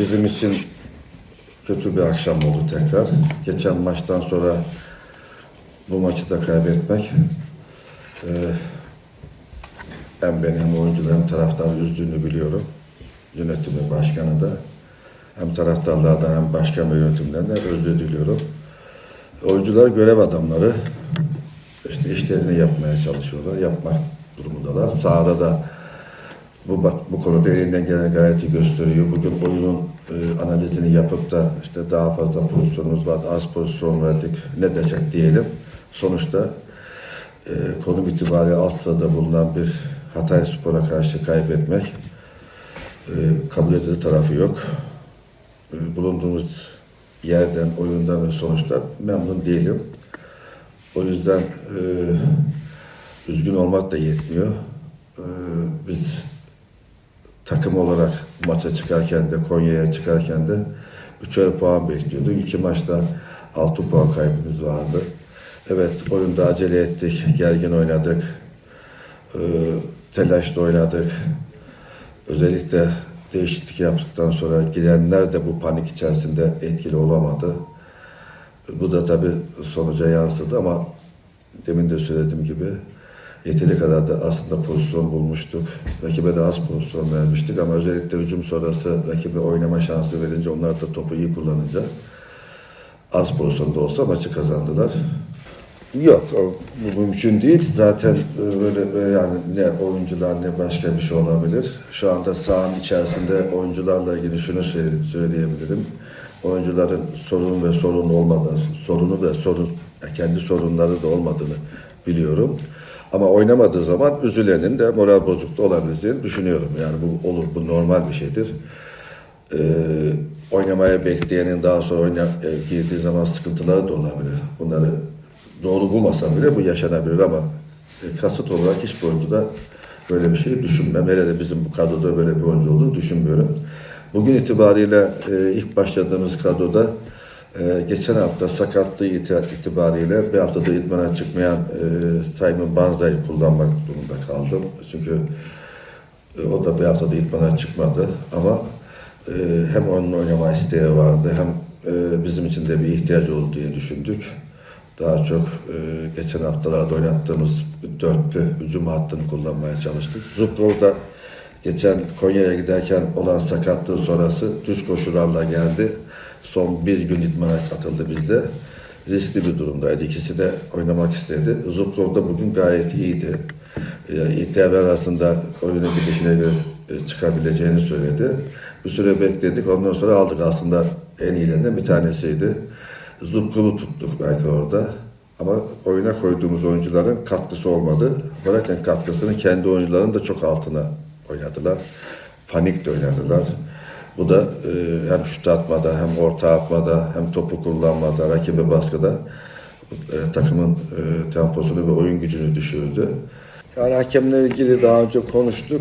bizim için kötü bir akşam oldu tekrar. Geçen maçtan sonra bu maçı da kaybetmek e, hem beni hem oyuncuları hem taraftarı üzdüğünü biliyorum. Yönetimi, başkanı da hem taraftarlardan hem başkan ve yönetimlerden özür diliyorum. Oyuncular görev adamları işte işlerini yapmaya çalışıyorlar, yapmak durumundalar. Sahada da bu bak bu konuda elinden gelen gayreti gösteriyor. Bugün oyunun e, analizini yapıp da işte daha fazla pozisyonumuz var, az pozisyon verdik ne desek diyelim. Sonuçta e, konum itibariyle alt sırada bulunan bir Hatay Spor'a karşı kaybetmek e, kabul edilir tarafı yok. E, bulunduğumuz yerden, oyundan ve sonuçtan memnun değilim. O yüzden e, üzgün olmak da yetmiyor. E, biz takım olarak maça çıkarken de Konya'ya çıkarken de üçer puan bekliyorduk. İki maçta altı puan kaybımız vardı. Evet oyunda acele ettik, gergin oynadık, e, telaşla oynadık. Özellikle değişiklik yaptıktan sonra gidenler de bu panik içerisinde etkili olamadı. Bu da tabii sonuca yansıdı ama demin de söylediğim gibi yeteri kadar da aslında pozisyon bulmuştuk. Rakibe de az pozisyon vermiştik ama özellikle hücum sonrası rakibe oynama şansı verince onlar da topu iyi kullanınca az pozisyonda olsa maçı kazandılar. Yok, bu mümkün değil. Zaten e, böyle böyle yani ne oyuncular ne başka bir şey olabilir. Şu anda sahanın içerisinde oyuncularla ilgili şunu söyle- söyleyebilirim. Oyuncuların sorun ve sorun olmadan, sorunu ve sorun, kendi sorunları da olmadığını biliyorum. Ama oynamadığı zaman üzülenin de moral bozukluğu olabileceğini düşünüyorum. Yani bu olur, bu normal bir şeydir. Ee, oynamaya bekleyenin daha sonra oyna, e, girdiği zaman sıkıntıları da olabilir. Bunları doğru bulmasam bile bu yaşanabilir ama e, kasıt olarak hiçbir oyuncuda böyle bir şey düşünmem. Hele de bizim bu kadroda böyle bir oyuncu olduğunu düşünmüyorum. Bugün itibariyle e, ilk başladığımız kadroda e, geçen hafta sakatlığı iti- itibariyle bir haftada idmana çıkmayan e, Simon Banza'yı kullanmak durumunda kaldım. Çünkü e, o da bir haftada idmana çıkmadı ama e, hem onun oynama isteği vardı hem e, bizim için de bir ihtiyaç oldu diye düşündük. Daha çok e, geçen haftalarda oynattığımız dörtlü hücum hattını kullanmaya çalıştık. Zukrov da geçen Konya'ya giderken olan sakatlığı sonrası düz koşularla geldi. Son bir gün idmana katıldı bizde. Riskli bir durumdaydı. İkisi de oynamak istedi. Zukrov da bugün gayet iyiydi. E, İhtiyar arasında oyunun gidişine göre e, çıkabileceğini söyledi. Bir süre bekledik. Ondan sonra aldık aslında en iyilerinden bir tanesiydi. Zubkov'u tuttuk belki orada. Ama oyuna koyduğumuz oyuncuların katkısı olmadı. Bırakın katkısını kendi oyuncuların da çok altına oynadılar. Panik de oynadılar. Bu da e, hem şut atmada hem orta atmada hem topu kullanmada, rakibe baskıda e, takımın e, temposunu ve oyun gücünü düşürdü. Yani hakemle ilgili daha önce konuştuk.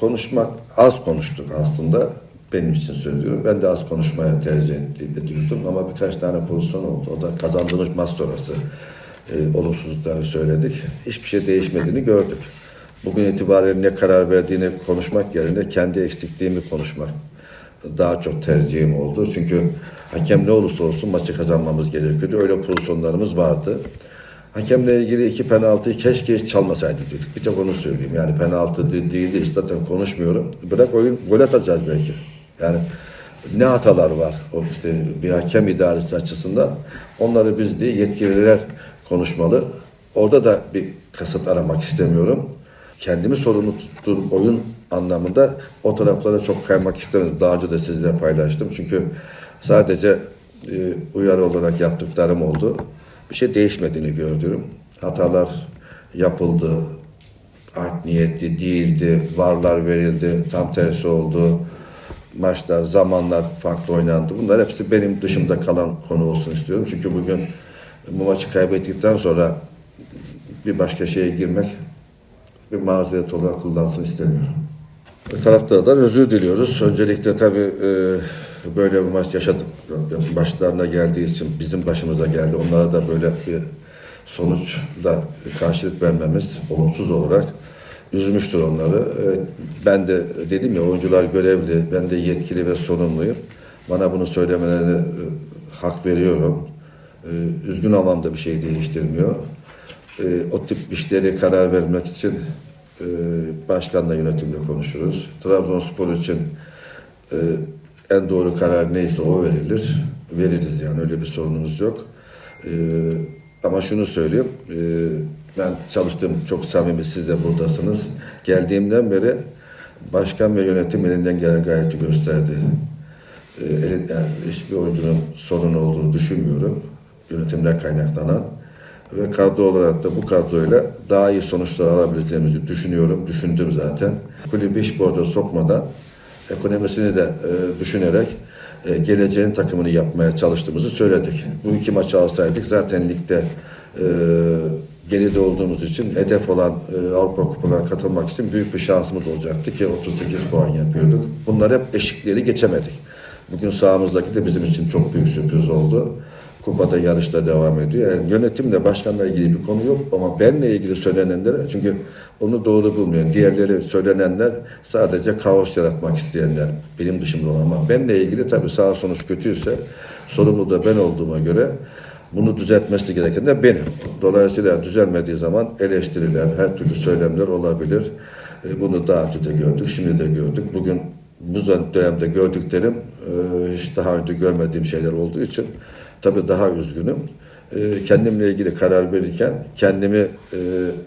Konuşmak az konuştuk aslında. Benim için söylüyorum. Ben de az konuşmaya tercih ediyordum ama birkaç tane pozisyon oldu. O da kazandığımız maç sonrası e, olumsuzluklarını söyledik. Hiçbir şey değişmediğini gördük. Bugün itibariyle ne karar verdiğini konuşmak yerine kendi eksikliğimi konuşmak daha çok tercihim oldu. Çünkü hakem ne olursa olsun maçı kazanmamız gerekiyordu. Öyle pozisyonlarımız vardı. Hakemle ilgili iki penaltıyı keşke hiç çalmasaydı dedik. Bir tek onu söyleyeyim. Yani penaltı de- değildi. Hiç zaten konuşmuyorum. Bırak oyun gol atacağız belki. Yani ne hatalar var o işte bir hakem idaresi açısından. Onları biz değil yetkililer konuşmalı. Orada da bir kasıt aramak istemiyorum. Kendimi sorumlu tuttuğum oyun anlamında o taraflara çok kaymak istemedim. Daha önce de sizle paylaştım. Çünkü sadece e, uyarı olarak yaptıklarım oldu. Bir şey değişmediğini gördüm. Hatalar yapıldı. Art niyetli değildi. Varlar verildi. Tam tersi oldu. Maçlar, zamanlar farklı oynandı. Bunlar hepsi benim dışımda kalan konu olsun istiyorum. Çünkü bugün bu maçı kaybettikten sonra bir başka şeye girmek bir mazeret olarak kullansın istemiyorum. Taraftardan özür diliyoruz. Öncelikle tabii e, böyle bir maç yaşadık. Başlarına geldiği için bizim başımıza geldi. Onlara da böyle bir sonuçla karşılık vermemiz olumsuz olarak üzmüştür onları. Evet, ben de dedim ya oyuncular görevli, ben de yetkili ve sorumluyum. Bana bunu söylemelerine e, hak veriyorum. E, üzgün olmam da bir şey değiştirmiyor. E, o tip işleri karar vermek için e, başkanla yönetimle konuşuruz. Trabzonspor için e, en doğru karar neyse o verilir. Veririz yani öyle bir sorunumuz yok. E, ama şunu söyleyeyim. e, ben çalıştığım çok samimi siz de buradasınız. Geldiğimden beri başkan ve yönetim elinden gelen gayreti gösterdi. E, yani hiçbir oyuncunun sorun olduğunu düşünmüyorum. Yönetimden kaynaklanan ve kadro olarak da bu kadroyla daha iyi sonuçlar alabileceğimizi düşünüyorum. Düşündüm zaten. Kulübü iş borca sokmadan ekonomisini de e, düşünerek e, geleceğin takımını yapmaya çalıştığımızı söyledik. Bu iki maçı alsaydık zaten ligde e, geride olduğumuz için hedef olan e, Avrupa Kupalarına katılmak için büyük bir şansımız olacaktı ki 38 puan yapıyorduk. Bunlar hep eşikleri geçemedik. Bugün sahamızdaki de bizim için çok büyük sürpriz oldu. Kupada yarışta devam ediyor. Yani yönetimle, başkanla ilgili bir konu yok ama benle ilgili söylenenlere çünkü onu doğru bulmuyorum. Diğerleri söylenenler sadece kaos yaratmak isteyenler benim dışımda olan ama benle ilgili tabii sağ sonuç kötüyse sorumlu da ben olduğuma göre bunu düzeltmesi gereken de benim. Dolayısıyla düzelmediği zaman eleştiriler, her türlü söylemler olabilir. E, Bunu daha önce de gördük, şimdi de gördük. Bugün bu dönemde gördüklerim e, hiç daha önce görmediğim şeyler olduğu için tabii daha üzgünüm. E, Kendimle ilgili karar verirken kendimi e,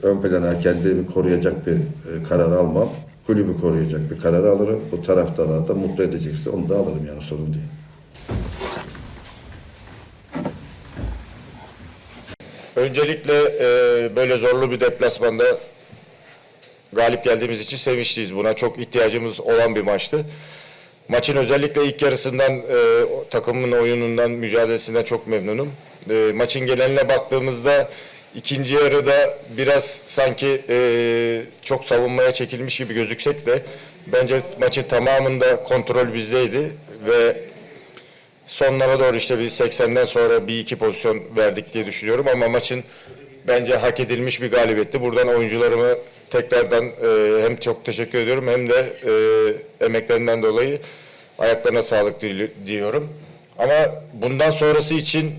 ön plana, kendimi koruyacak bir e, karar almam. Kulübü koruyacak bir karar alırım. Bu taraftarlar da mutlu edecekse onu da alırım yani sorun değil. Öncelikle e, böyle zorlu bir deplasmanda galip geldiğimiz için sevinçliyiz. Buna çok ihtiyacımız olan bir maçtı. Maçın özellikle ilk yarısından, e, takımın oyunundan, mücadelesinden çok memnunum. E, maçın geneline baktığımızda ikinci yarıda biraz sanki e, çok savunmaya çekilmiş gibi gözüksek de bence maçın tamamında kontrol bizdeydi ve sonlara doğru işte bir 80'den sonra bir iki pozisyon verdik diye düşünüyorum ama maçın bence hak edilmiş bir galibiyetti. Buradan oyuncularımı tekrardan e, hem çok teşekkür ediyorum hem de e, emeklerinden dolayı ayaklarına sağlık diyorum. Ama bundan sonrası için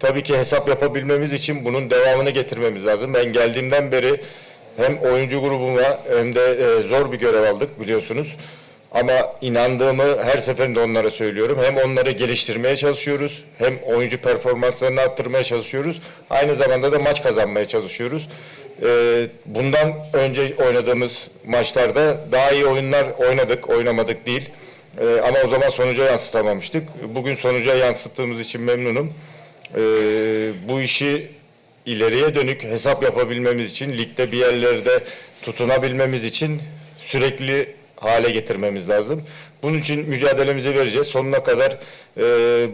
tabii ki hesap yapabilmemiz için bunun devamını getirmemiz lazım. Ben geldiğimden beri hem oyuncu grubuma hem de e, zor bir görev aldık biliyorsunuz. Ama inandığımı her seferinde onlara söylüyorum. Hem onları geliştirmeye çalışıyoruz, hem oyuncu performanslarını arttırmaya çalışıyoruz. Aynı zamanda da maç kazanmaya çalışıyoruz. Ee, bundan önce oynadığımız maçlarda daha iyi oyunlar oynadık, oynamadık değil. Ee, ama o zaman sonuca yansıtamamıştık. Bugün sonuca yansıttığımız için memnunum. Ee, bu işi ileriye dönük hesap yapabilmemiz için, ligde bir yerlerde tutunabilmemiz için sürekli hale getirmemiz lazım. Bunun için mücadelemizi vereceğiz. Sonuna kadar e,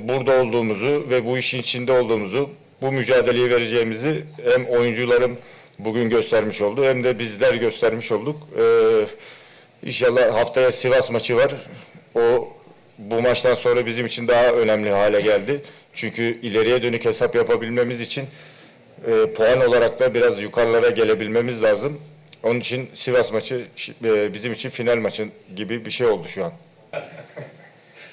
burada olduğumuzu ve bu işin içinde olduğumuzu, bu mücadeleyi vereceğimizi hem oyuncularım bugün göstermiş oldu hem de bizler göstermiş olduk. E, inşallah haftaya Sivas maçı var. O bu maçtan sonra bizim için daha önemli hale geldi. Çünkü ileriye dönük hesap yapabilmemiz için e, puan olarak da biraz yukarılara gelebilmemiz lazım. Onun için Sivas maçı e, bizim için final maçı gibi bir şey oldu şu an.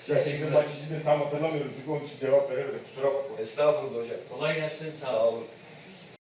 Ya şimdi maç içinde tam hatırlamıyorum çünkü onun için cevap veremedim. Kusura bakma. Estağfurullah hocam. Kolay gelsin. Sağ olun.